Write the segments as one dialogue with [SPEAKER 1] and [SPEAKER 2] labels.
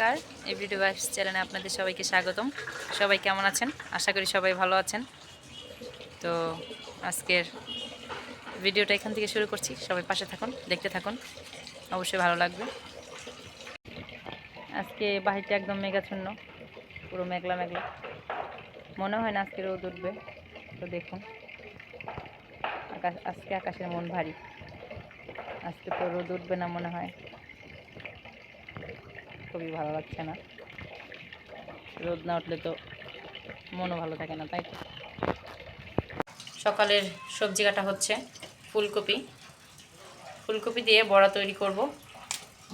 [SPEAKER 1] নমস্কার। Everyday wife চ্যানেলে আপনাদের সবাইকে স্বাগতম। সবাই কেমন আছেন? আশা করি সবাই ভালো আছেন। তো আজকের ভিডিওটা এখান থেকে শুরু করছি। সবাই পাশে থাকুন, দেখতে থাকুন। অবশ্যই ভালো লাগবে। আজকে বাহিরটা একদম মেঘাচ্ছন্ন, পুরো মেঘলা মেঘলা। মনে হয় না আজকে রোদ উঠবে। তো দেখুন, আকাশ আজকে আকাশের মন ভারী। আজকে তো রোদ উঠবে না মনে হয়। খুবই ভালো লাগছে না। রোদ না উঠলে তো মনও ভালো থাকে না, তাই সকালের সবজি কাটা হচ্ছে, ফুলকপি। ফুলকপি দিয়ে বড়া তৈরি করব,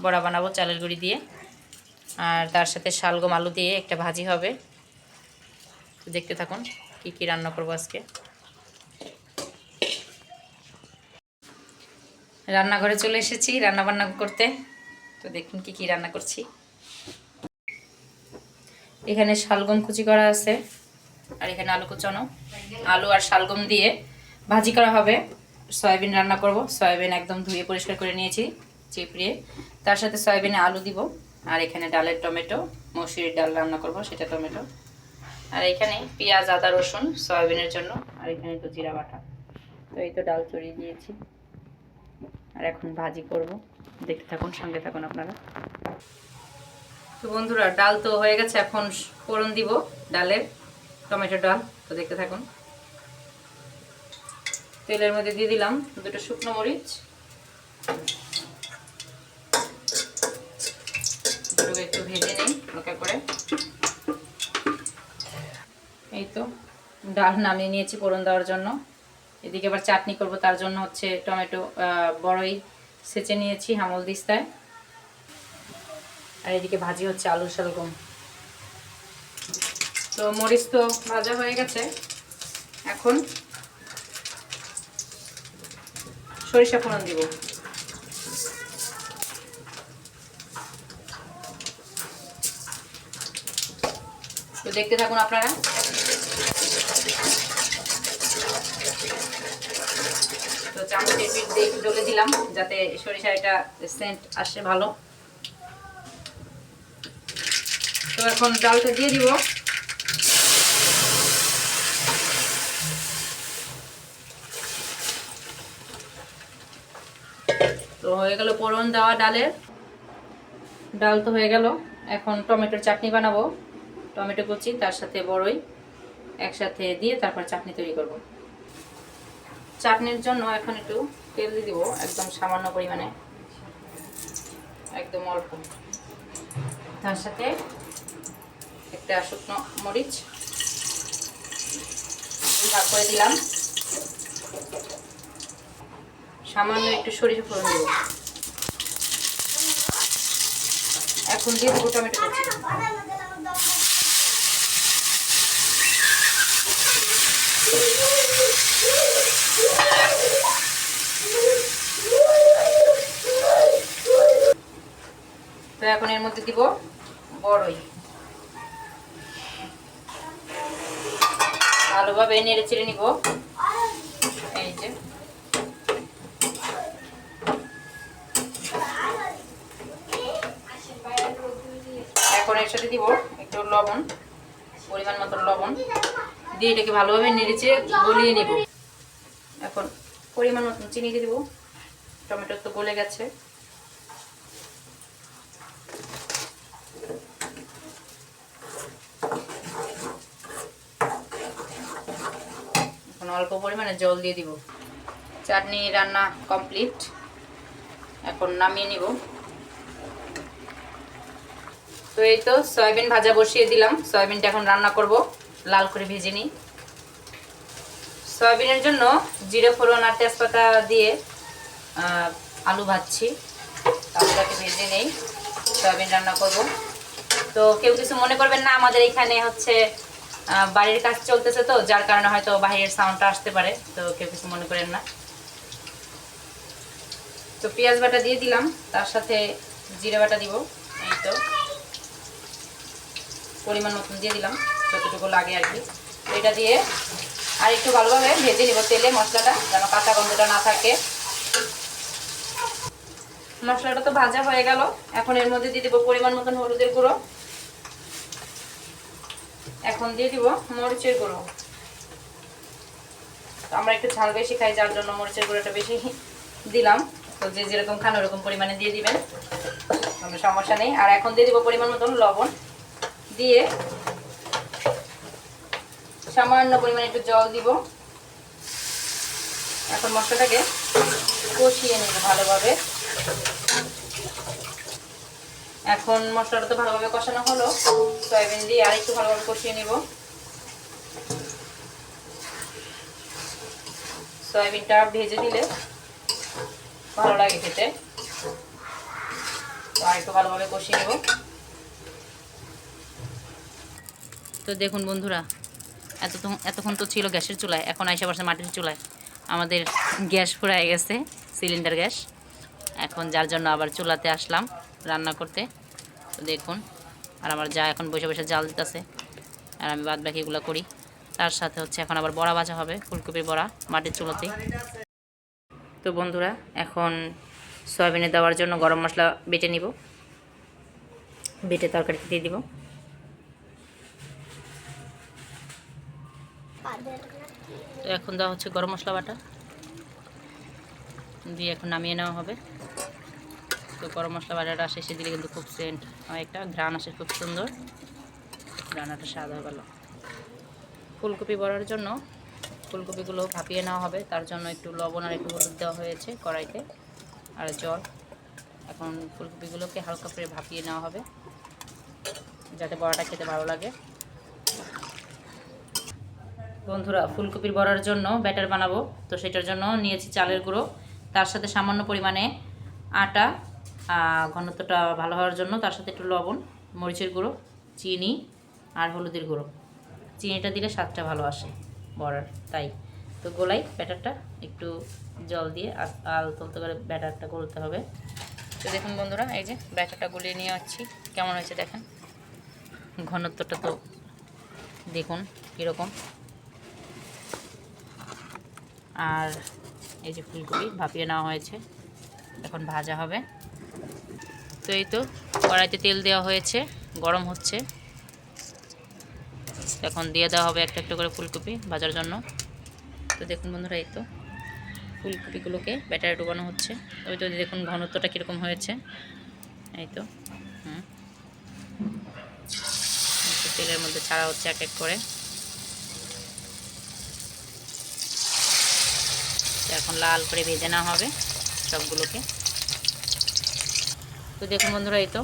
[SPEAKER 1] বড়া বানাবো চালের গুঁড়ি দিয়ে। আর তার সাথে শালগম আলু দিয়ে একটা ভাজি হবে। দেখতে থাকুন কি কি রান্না করব আজকে। রান্নাঘরে চলে এসেছি রান্না বান্না করতে। তো দেখুন কি কি রান্না করছি। এখানে শালগম কুচি করা আছে আর এখানে আলু কুচানো। আলু আর শালগম দিয়ে ভাজি করা হবে। সয়াবিন রান্না করব। সয়াবিন একদম ধুয়ে পরিষ্কার করে নিয়েছি, চিপড়িয়ে। তার সাথে সয়াবিনে আলু দিব। আর এখানে ডালের টমেটো, মসুরির ডাল রান্না করব, সেটা টমেটো। আর এখানে পেঁয়াজ, আদা, রসুন সয়াবিনের জন্য। আর এখানে তো জিরা বাটা। তো এই তো ডাল চড়িয়ে দিয়েছি। আর এখন ভাজি করব। দেখতে থাকুন, সঙ্গে থাকুন আপনারা। তো বন্ধুরা, ডাল তো হয়ে গেছে, এখন ফোড়ন দিব ডালের, টমেটো ডাল, তো দেখতে থাকুন। তেলের মধ্যে দিয়ে দিলাম দুটো শুকনো মরিচ। একটু ভেজে নিই, হালকা করে। এই তো, ডাল নামিয়ে নিয়েছি ফোড়ন দেওয়ার জন্য। এদিকে আবার চাটনি করব, তার জন্য হচ্ছে টমেটো বড়ই সেচে নিয়েছি হামল দিস্তায়। আর এদিকে ভাজি হচ্ছে আলু শালগম তো মরিচ তো ভাজা হয়ে গেছে। এখন সরিষা ফোড়ন দিব। তো দেখতে থাকুন আপনারা। তো চামচের পিঠ দিয়ে ডলে দিলাম, যাতে সরিষা এটা সেন্ট আসে ভালো। তো এখন ডালটা দিয়ে দিব। তো হয়ে গেল পোড়ন দেওয়া ডালের। ডাল তো হয়ে গেল। এখন টমেটোর চাটনি বানাবো। টমেটো কুচি, তার সাথে বড়ই একসাথে দিয়ে তারপর চাটনি তৈরি করব। চাটনির জন্য এখন একটু তেল দিয়ে দিব, একদম সামান্য পরিমাণে। একদম অল্প। তার সাথে একটা শুকনো মরিচ। ভাগ করে দিলাম। সামান্য একটু সরিষা ফোড়ন দেব। এখন দিয়ে দেবো টমেটো কুচি। তো এখন এর মধ্যে দিব বড়ই। ভালোভাবে নেড়ে চেড়ে নিব। এই যে। এখন এর সাথে দিব একটু লবণ, পরিমাণ মতো লবণ। দিয়ে এটাকে ভালোভাবে নেড়ে নেড়েচে গলিয়ে নেব। এখন পরিমাণ মতন চিনি দিয়ে দেবো। টমেটো তো গলে গেছে। অল্প পরিমাণে জল দিয়ে দিব। চাটনি, রান্না কমপ্লিট এখন নামিয়ে নিব। তো এই তো সয়াবিন ভাজা বসিয়ে দিলাম। সয়াবিনটা এখন রান্না করব। লাল করে ভেজে নিই। সয়াবিনের জন্য জিরে, ফোড়ন আর তেজপাতা দিয়ে আলু ভাজছি। আলুটাকে ভেজে নেই। সয়াবিন রান্না করব। তো কেউ কিছু মনে করবেন না, আমাদের এখানে হচ্ছে বাড়ির কাজ চলতেছে তো, যার কারণে হয়তো বাহিরের সাউন্ডটা আসতে পারে, তো কেউ কিছু মনে করেন না। তো পেঁয়াজ বাটা দিয়ে দিলাম, তার সাথে জিরে বাটা দিব, এই তো। পরিমাণ মতন দিয়ে দিলাম, যতটুকু লাগে আর কি। এটা দিয়ে আর একটু ভালোভাবে ভেজে নিব তেলে মশলাটা, যেন কাঁচা গন্ধটা না থাকে। মশলাটা তো ভাজা হয়ে গেল, এখন এর মধ্যে দিয়ে দিব পরিমাণ মতন হলুদের গুঁড়ো। এখন দিয়ে দিব মরিচের গুঁড়ো। আমরা একটু ঝাল বেশি খাই, যার জন্য মরিচের গুঁড়োটা বেশি দিলাম। তো যে যেরকম খান ওরকম পরিমাণে দিয়ে দিবেন, কোনো সমস্যা নেই। আর এখন দিয়ে দিব পরিমাণ মতন লবণ দিয়ে সামান্য পরিমাণে একটু জল দিব। এখন মশলাটাকে কষিয়ে নেব ভালোভাবে। এখন মশলাটা তো ভালোভাবে কষানো হলো। সয়াবিন দিয়ে আর একটু ভালোভাবে কষিয়ে নেব। সয়াবিনটা ভেজে দিলে ভালো লাগে খেতে। আর একটু ভালোভাবে কষিয়ে নেব। তো দেখুন বন্ধুরা, এতক্ষণ এতক্ষণ তো ছিল গ্যাসের চুলায়, এখন আইসা বসে মাটির চুলায়। আমাদের গ্যাস ফুরায় গেছে, সিলিন্ডার গ্যাস। এখন যার জন্য আবার চুলাতে আসলাম। রান্না করতে। তো দেখুন, আর আমার যা এখন বসে বসে জাল দিতেছে, আর আমি বাদ বাকিগুলো করি। তার সাথে হচ্ছে এখন আবার বড়া ভাজা হবে, ফুলকপির বড়া মাটির চুলাতে। তো বন্ধুরা, এখন সয়াবিনে দেওয়ার জন্য গরম মশলা বেটে নিব। বেটে তরকারিতে দিয়ে দিব। তো এখন দেওয়া হচ্ছে গরম মশলা বাটা। দিয়ে এখন নামিয়ে নেওয়া হবে। তো গরম মশলা বাটাটা শেষে দিলে কিন্তু খুব সেন্ট। হয় একটা ঘ্রাণ আসে, খুব সুন্দর। রান্নাটা স্বাদ হয়ে গেল। ফুলকপি বড়ার জন্য ফুলকপিগুলো ভাপিয়ে নেওয়া হবে। তার জন্য একটু লবণ আর একটু হলুদ দেওয়া হয়েছে কড়াইতে আর জল। এখন ফুলকপিগুলোকে হালকা করে ভাপিয়ে নেওয়া হবে, যাতে বড়াটা খেতে ভালো লাগে। বন্ধুরা, ফুলকপির বড়ার জন্য ব্যাটার বানাবো। তো সেটার জন্য নিয়েছি চালের গুঁড়ো। তার সাথে সামান্য পরিমাণে আটা ঘনত্বটা ভালো হওয়ার জন্য তার সাথে একটু লবণ, মরিচের গুঁড়ো, চিনি আর হলুদের গুঁড়ো। চিনিটা দিলে স্বাদটা ভালো আসে বড়ার, তাই। তো গোলাই ব্যাটারটা একটু জল দিয়ে আল তলতে করে ব্যাটারটা গলতে হবে। তো দেখুন বন্ধুরা, এই যে ব্যাটারটা গলিয়ে নিয়ে আসছি। কেমন হয়েছে দেখেন? ঘনত্বটা তো দেখুন কীরকম। আর এই যে ফুলকপি ভাপিয়ে নেওয়া হয়েছে। এখন ভাজা হবে। তো এই তো কড়াইতে তেল দেওয়া হয়েছে, গরম হচ্ছে। এখন দিয়ে দেওয়া হবে একটা একটা করে ফুলকপি ভাজার জন্য। তো দেখুন বন্ধুরা এই তো, ফুলকপিগুলোকে ব্যাটারে ডুবানো হচ্ছে। ওই তো দেখুন ঘনত্বটা কীরকম হয়েছে। এই তো, হুম। তেলের মধ্যে ছাড়া হচ্ছে এক এক করে। এখন লাল করে ভেজে নেওয়া হবে সবগুলোকে। তো দেখুন বন্ধুরা, এই তো।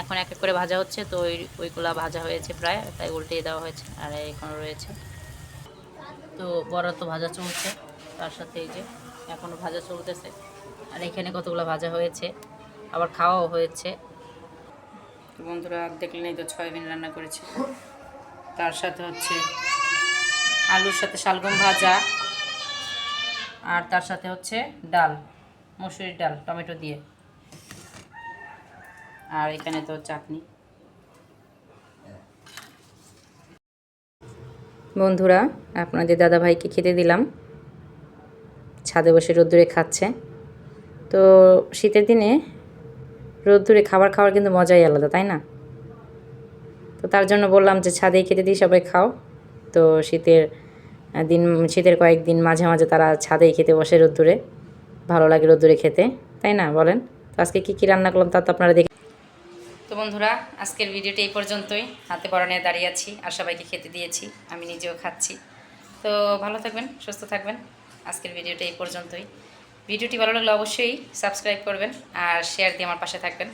[SPEAKER 1] এখন এক এক করে ভাজা হচ্ছে, তো ওই, ওইগুলা ভাজা হয়েছে প্রায়, তাই উল্টিয়ে দেওয়া হয়েছে, আর এখনও রয়েছে। তো বড়া তো ভাজা চলছে, তার সাথে এই যে এখনও ভাজা চলতেছে। আর এখানে কতগুলো ভাজা হয়েছে, আবার খাওয়াও হয়েছে। তো বন্ধুরা, দেখলেন এই তো সয়াবিন রান্না করেছে। তার সাথে হচ্ছে আলুর সাথে শালগম ভাজা, আর তার সাথে হচ্ছে ডাল, মসুরির ডাল, টমেটো দিয়ে। আর এখানে তো চাটনি। বন্ধুরা, আপনাদের দাদাভাইকে খেতে দিলাম। ছাদে বসে রোদ্দুরে খাচ্ছে। তো শীতের দিনে রোদ্দুরে খাবার খাওয়ার কিন্তু মজাই আলাদা, তাই না? তো তার জন্য বললাম যে, ছাদেই খেতে দিই, সবাই খাও। তো শীতের দিন, শীতের কয়েকদিন মাঝে মাঝে তারা ছাদেই খেতে বসে রোদ্দুরে। ভালো লাগে রোদ্দুরে খেতে, তাই না বলেন? তো আজকে কী কী রান্না করলাম তা তো আপনারা দেখে তো বন্ধুরা, আজকের ভিডিওটি এই পর্যন্তই। হাতে বড় নিয়ে দাঁড়িয়ে আছি আর সবাইকে খেতে দিয়েছি, আমি নিজেও খাচ্ছি। তো ভালো থাকবেন, সুস্থ থাকবেন। আজকের ভিডিওটা এই পর্যন্তই। ভিডিওটি ভালো লাগলে অবশ্যই সাবস্ক্রাইব করবেন আর শেয়ার দিয়ে আমার পাশে থাকবেন।